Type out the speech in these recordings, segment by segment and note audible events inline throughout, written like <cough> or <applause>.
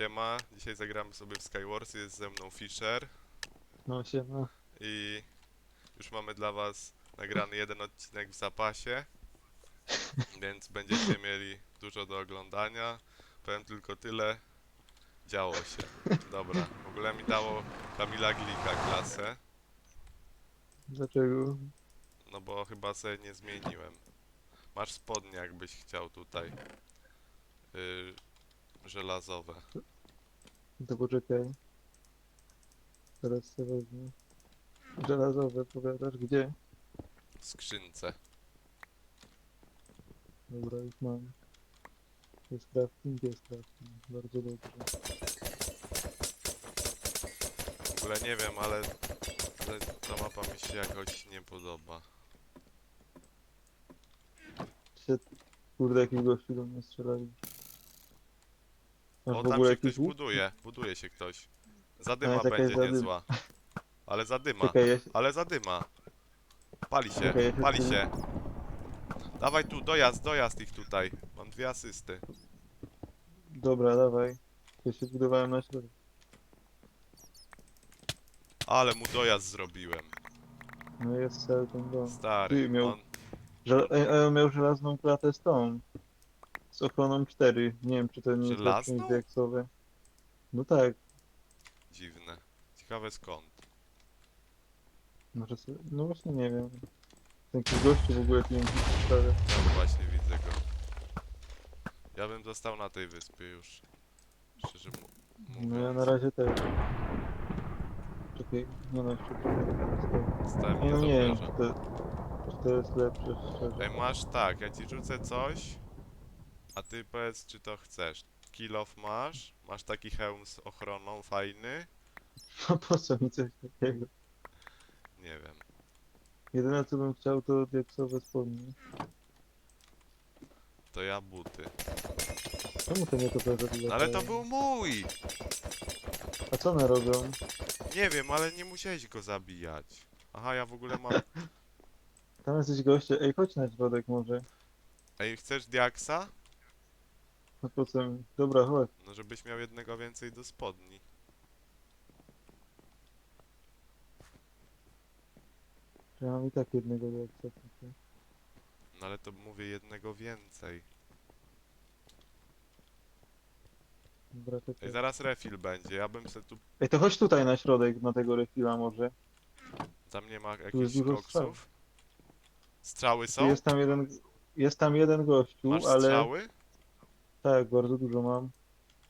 Siema, dzisiaj zagramy sobie w Skywars, jest ze mną Fisher No się, no. i już mamy dla was nagrany jeden odcinek w zapasie, <laughs> więc będziecie mieli dużo do oglądania. Powiem tylko tyle, działo się. Dobra, w ogóle mi dało Kamila Glika klasę, Dlaczego? no bo chyba sobie nie zmieniłem. Masz spodnie jakbyś chciał tutaj, yy, żelazowe. To poczekaj. Teraz sobie wezmę. Żelazowe, powiadasz, gdzie? w skrzynce. Dobra, już mam. Jest crafting, jest crafting. Bardzo dobrze. W ogóle nie wiem, ale ale ta mapa mi się jakoś nie podoba. Się, kurde, jakiś gościu do mnie strzelali. O, w tam się ktoś buduje, buduje się ktoś. Zadyma taka będzie jest zadyma. niezła. Ale zadyma, Czekaj, ja się... ale zadyma. Pali się, Czekaj, ja się pali się. Dawaj tu, dojazd, dojazd ich tutaj. Mam dwie asysty. Dobra, dawaj. Ja się budowałem na środku. Ale mu dojazd zrobiłem. No jest cały ten dom. Stary, Ty, miał- on... Żel... e, e, miał żelazną klatę z tą. Z ochroną 4. Nie wiem, czy to nie jest lepsze Żelazną? diaksowe. No tak. Dziwne. Ciekawe skąd. Może sobie... No właśnie nie wiem. Jakiś gościu w ogóle tu sprawia. No właśnie widzę go. Ja bym został na tej wyspie już. Szczerze mu... mówiąc. No ja na razie też. Czekaj, no no jeszcze. Stary, No nie nie wiem, czy to, czy to jest lepsze, szczerze. Ej, masz tak, ja ci rzucę coś, a ty powiedz, czy to chcesz. Kill off masz, masz taki hełm z ochroną fajny, <laughs> No po co mi coś takiego? nie wiem. Jedyne co bym chciał to diaksowe spodnie. To ja buty. Czemu to nie to prezent No ale to był mój! A co one robią? Nie wiem, ale nie musiałeś go zabijać. Aha, ja w ogóle mam... <laughs> Tam jesteś goście. Ej, chodź na środek może. Ej, chcesz diaksa? No po co mi? Dobra, chodź. No żebyś miał jednego więcej do spodni. Ja mam i tak jednego diaksa. tylko. No ale to mówię jednego więcej. Dobra, Ej, czekaj. zaraz refill będzie, ja bym se tu... Ej, to chodź tutaj na środek, na tego refila może. Tam nie ma jakichś dużo koksów? Strzały są? Jest tam jeden, jest tam jeden gościu, Masz ale... strzały? Tak, bardzo dużo mam.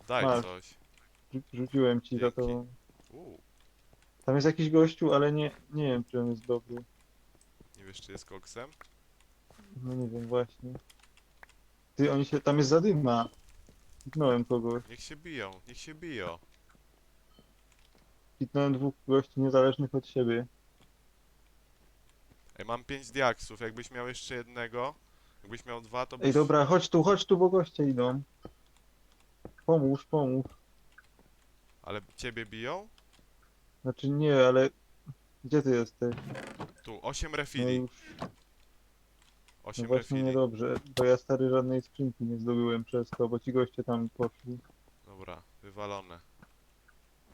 Daj Masz. coś. Rzu- Rzuciłem ci za Dzięki. to. Uuu, Tam jest jakiś gościu, ale nie, nie wiem czy on jest dobry. nie wiesz czy jest koksem? No nie wiem właśnie. Ty, oni się, tam jest zadyma. Hitnąłem kogoś. Niech się biją, niech się biją. Hitnąłem dwóch gości niezależnych od siebie. Ej, mam 5 diaksów, jakbyś miał jeszcze jednego, jakbyś miał dwa, to byś... Ej, dobra, chodź tu, chodź tu, bo goście idą. Pomóż, pomóż. Ale ciebie biją? Znaczy nie, ale... Gdzie ty jesteś? Tu, 8 No refili, już, no 8 właśnie refili. niedobrze, bo ja stary żadnej skrzynki nie zdobyłem przez to, bo ci goście tam poszli. Dobra, wywalone.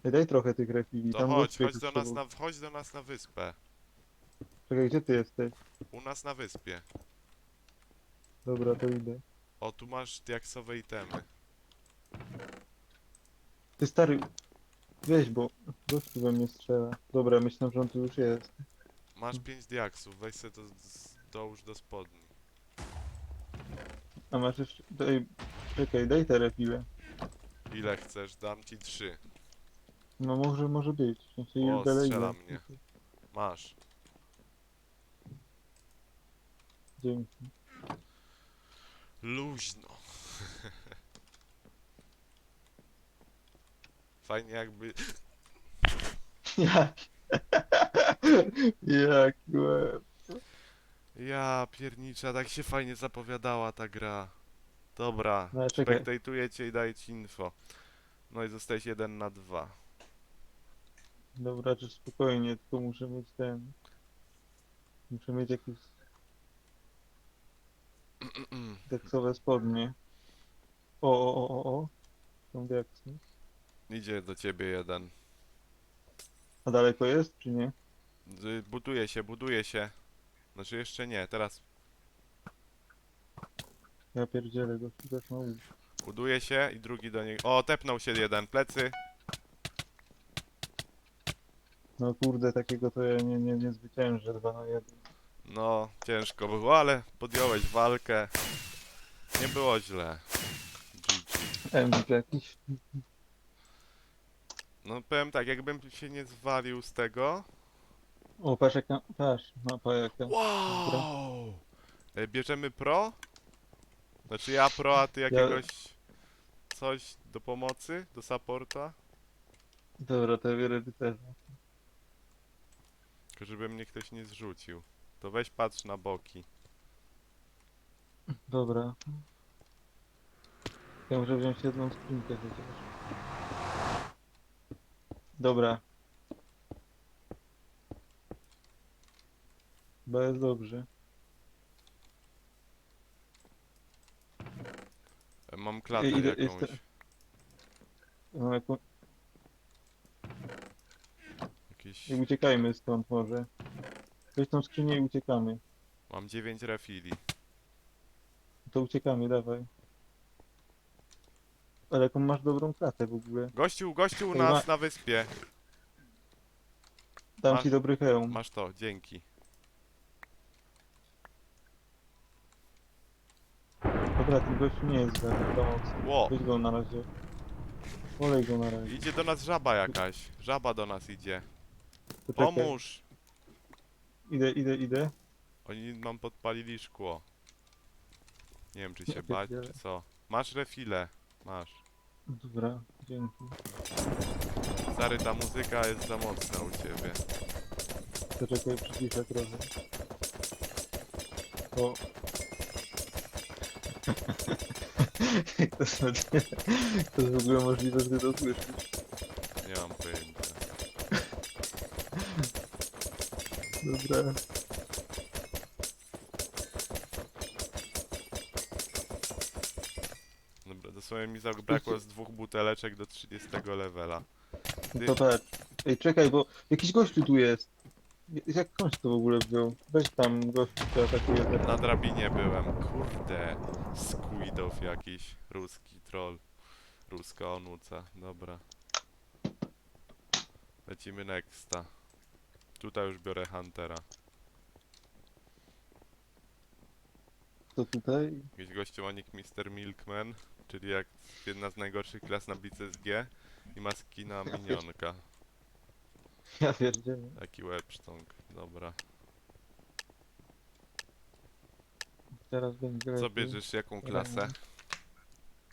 Ej, daj trochę tych refili, To tam chodź, chodź do nas na, chodź do nas na wyspę. Czekaj, gdzie ty jesteś? U nas na wyspie. Dobra, to idę. O, tu masz diaksowe itemy. Ty stary, weź, bo gościu we mnie strzela. Dobra, myślę, że on tu już jest. Masz 5 diaksów, weź sobie to z- dołóż do spodni. A masz jeszcze, daj, czekaj, daj te refile. Ile chcesz? Dam ci 3. No może, może być. W sensie O, już dalej strzela idę. mnie. Masz. Dzięki. Luźno. <laughs> Fajnie jakby... Jak? <laughs> Jak łeb. Ja piernicza, tak się fajnie zapowiadała ta gra. Dobra, No, czekaj. spektajtuję cię i daję ci info. No i zostałeś jeden na dwa. Dobra, czy spokojnie, tylko muszę mieć ten... Muszę mieć jakieś tekstowe spodnie. O, o, o, o, o. Są diaksy. Idzie do ciebie jeden. A daleko jest, czy nie? Y, Buduje się, buduje się. Znaczy jeszcze nie, teraz Ja pierdzielę, go tak mało. buduje się i drugi do niego. O, tepnął się jeden, plecy. No kurde, takiego to ja nie, nie, nie zwyciężę 2 na 1. No, ciężko było, ale podjąłeś walkę. Nie było źle. MVP jakiś. No powiem tak, jakbym się nie zwalił z tego. O, patrz jaka, patrz, mapa jaka. Wow! E, Bierzemy pro? Znaczy ja pro, a ty jakiegoś coś do pomocy? Do supporta? Dobra, to ja biorę rycerza. Tylko żeby mnie ktoś nie zrzucił. To weź patrz na boki. Dobra. Ja muszę wziąć jedną skrzynkę chociaż. Dobra. Chyba jest dobrze. E, Mam klatę jest jakąś. te- No, jak, Jakiś... uciekajmy stąd może. Weź tą skrzynię i uciekamy. Mam 9 refili. To uciekamy, dawaj. Ale jaką masz dobrą klatę w ogóle. Gościu, gościu u Ej, nas ma- na wyspie. Dam Masz- ci dobry hełm. Masz to, dzięki. Dobra, ten gościu nie jest za pomocny. Ło! Weź go na razie. Olej go na razie. Idzie do nas żaba jakaś. Żaba do nas idzie. Poczekaj. Pomóż! Idę, idę, idę. Oni nam podpalili szkło. Nie wiem, czy Ja się bać, pierdzielę. czy co. Masz refile. Masz. Dobra, dzięki. Stary, ta muzyka jest za mocna u ciebie. Poczekaj, przyciszę trochę. O. <laughs> To znaczy? To jest w ogóle możliwe, że to słyszysz. Nie mam pojęcia. Dobra. Dobra, dosłownie mi zabrakło z dwóch buteleczek do 30 levela. Ty- To tak. Ej, czekaj, bo jakiś gościu tu jest. Jak się to w ogóle wziął? Weź tam gościu, co atakuje. Na drabinie byłem. Kurde. Squidow jakiś. Ruski troll. Ruska onuca. Dobra. Lecimy nexta. Tutaj już biorę Huntera. To tutaj? Jakiś gościowanik Mr. Milkman, czyli jak jedna z najgorszych klas na BCSG i ma skina minionka. <laughs> Ja pierdzielę. Taki webstonk. Dobra. Teraz będzie Co lepiej. bierzesz? Jaką klasę?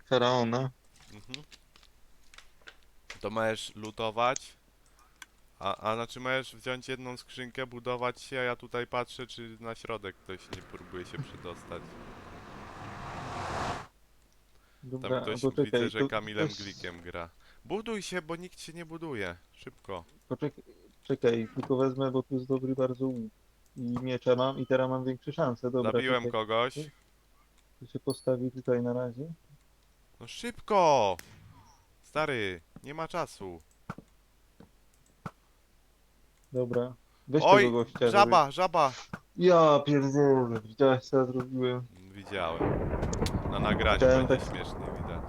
Faraona. Mhm. To możesz lutować. A, a znaczy możesz wziąć jedną skrzynkę, budować się, a ja tutaj patrzę, czy na środek ktoś nie próbuje się przedostać. Dobra, Tam ktoś poczekaj, widzę, że Kamilem to- Glikiem gra. Buduj się, bo nikt się nie buduje. Szybko. Poczekaj, czekaj, tylko wezmę, bo tu jest dobry bardzo łuk. I miecza mam i teraz mam większe szanse. Dobra, Zabiłem czekaj, kogoś. to się postawi tutaj na razie. No szybko! Stary, nie ma czasu. Dobra. Weź Oj, tego gościa. żeby- Żaba, żaba! Ja pierdolę, widziałeś co ja zrobiłem? Widziałem. Na nagraniu Chciałem będzie tak- śmiesznie widać.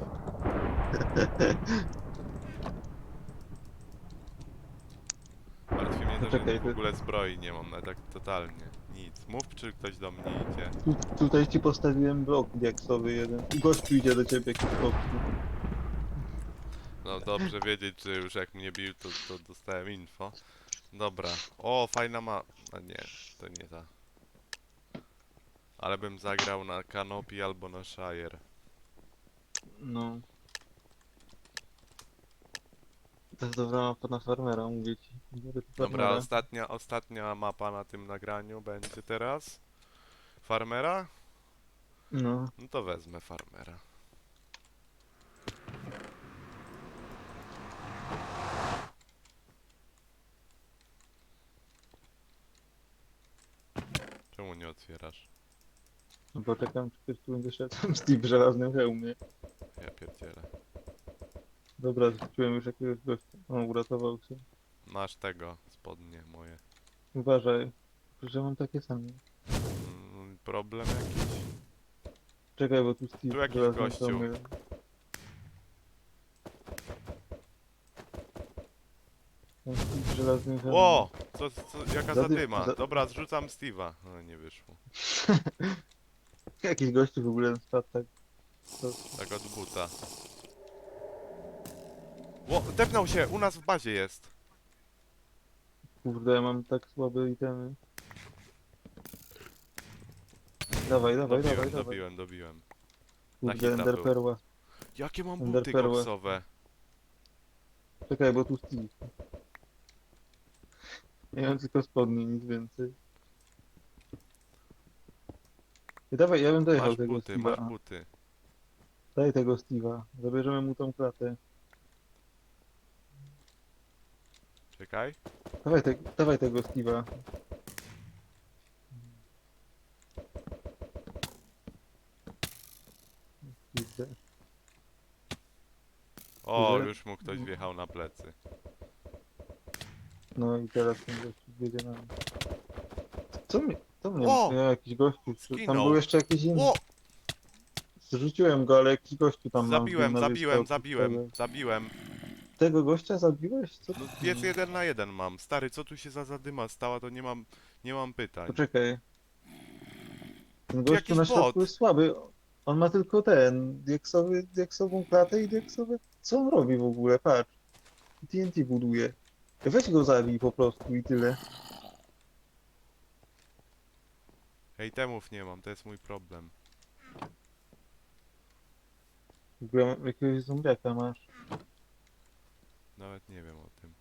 <laughs> Martwi mnie to, że Poczekaj, w ty- ogóle zbroi nie mam, ale tak totalnie. Nic. Mów, czy ktoś do mnie idzie. Tu, tutaj ci postawiłem blok diaksowy jeden. Gościu idzie do ciebie jakiś chłopcu. No dobrze wiedzieć, że już jak mnie bił, to, to dostałem info. Dobra. O, fajna ma... A nie, to nie ta. Ale bym zagrał na Kanopi albo na Shire. No. To jest dobra mapa na farmera, mówię ci. Biorę tu Dobra, farmera. ostatnia, ostatnia mapa na tym nagraniu będzie teraz. Farmera? No. No to wezmę farmera. Czemu nie otwierasz? No bo czekam, czy ktoś tu będzie szedł z tym żelaznym hełmie. Ja pierdzielę. Dobra, zrzuciłem już jakiegoś gościa. O, uratował się. Masz tego, spodnie moje. Uważaj, że mam takie same. Mm, problem jakiś? Czekaj, bo tu Steve Tu jakiś żelazny gościu. hełm. Ten Steve żelazny. Ło! Co, co, jaka Zady- zadyma? za- Dobra, zrzucam Steve'a. No nie wyszło. <laughs> Jakiś gościu w ogóle spadł tak. Tak od buta. Ło, tepnął się! U nas w bazie jest. kurde, ja mam tak słabe itemy. Dawaj, dawaj, Dobiłem, dawaj, dawaj. dobiłem, dobiłem. Kurde, hita Ender był. Perła. Jakie mam buty perłę. koksowe? Czekaj, bo tu Steve. Ja mam tylko spodnie, nic więcej. I dawaj, ja bym dojechał Masz tego buty, masz Steve'a. buty. Daj tego Steve'a. Zabierzemy mu tą klatę. Czekaj. Dawaj, te, dawaj tego Steve'a. Kurde. O, Kurde. już mu ktoś wjechał na plecy. No i teraz ten gościu wiedzie na mnie. Co mnie? To mnie? O! Ja, jakiś gościu. Tam Zginął. był jeszcze jakiś inny. O! Zrzuciłem go, ale jakiś gościu tam na- Zabiłem, na zabiłem, zabiłem, zabiłem. Tego gościa zabiłeś? Co? No, jest jeden na jeden mam. Stary, co tu się za zadyma stała, to nie mam, nie mam pytań. Poczekaj. Ten gościu Jakiś na środku bot. jest słaby. On ma tylko ten, dieksowy, dieksową klatę i dieksowe... Co on robi w ogóle? Patrz. TNT buduje. Weź go zabij po prostu i tyle. Hej, temów nie mam, to jest mój problem. W ogóle jakiegoś zombiaka masz. Nawet nie wiem o tym.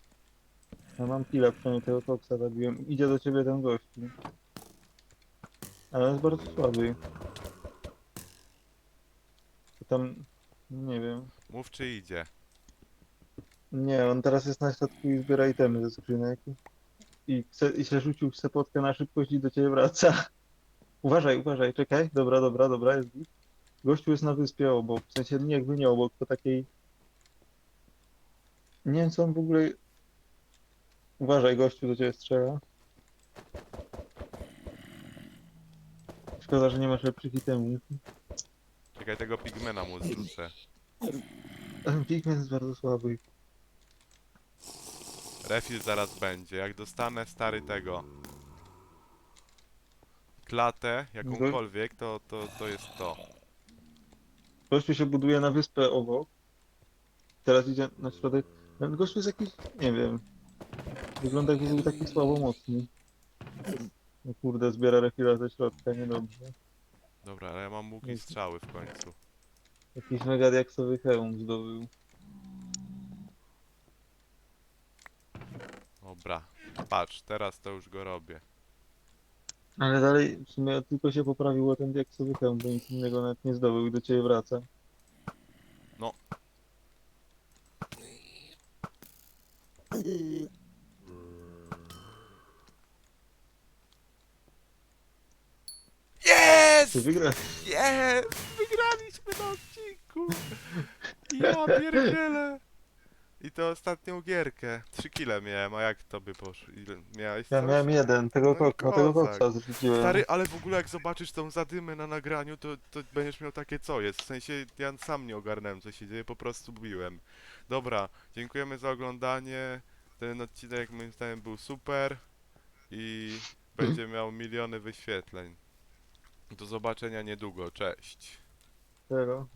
Ja mam killa, przynajmniej tego koksa zabiłem. Idzie do ciebie ten gościu. Ale jest bardzo słaby. To tam... Nie wiem. Mów czy idzie. Nie, on teraz jest na środku i zbiera itemy ze skrzynek. I, chce, I się rzucił w sepotkę na szybkość i do ciebie wraca. <laughs> Uważaj, uważaj, czekaj. Dobra, dobra, dobra, jest git. Gościu jest na wyspie obok. W sensie nie jakby nie obok, to takiej... Nie wiem co on w ogóle... Uważaj, gościu do ciebie strzela. Szkoda, że nie masz lepszych itemów. Czekaj, tego pigmena mu zrzucę. Ten Pigment jest bardzo słaby. Refill zaraz będzie. Jak dostanę stary tego klatę, jakąkolwiek, to, to, to jest to. Gościu się buduje na wyspę obok. Teraz idzie na środek. Ten gościu jest jakiś, nie wiem. Wygląda jakby był taki słabo mocny. No kurde, zbiera refila ze środka, niedobrze. Dobra, ale ja mam łuki strzały w końcu. Jakiś mega diaksowy hełm zdobył. Dobra. Patrz, teraz to już go robię. Ale dalej w sumie tylko się poprawiło ten diaksowy hełm, bo nic innego nawet nie zdobył i do ciebie wraca. No. Jest! Ty wygra... Jest! Wygraliśmy na odcinku! Ja pierdzielę! I to ostatnią gierkę. 3 kile miałem, a jak to by poszło? Ile miałeś Ja coś? miałem jeden, tego, No i kok, no tego kozak. koksa zrzuciłem. Stary, ale w ogóle jak zobaczysz tą zadymę na nagraniu, to, to będziesz miał takie co jest. W sensie ja sam nie ogarnąłem co się dzieje, po prostu biłem. Dobra, dziękujemy za oglądanie. Ten odcinek moim zdaniem był super i <clears throat> będzie miał miliony wyświetleń. Do zobaczenia niedługo, cześć. Zero.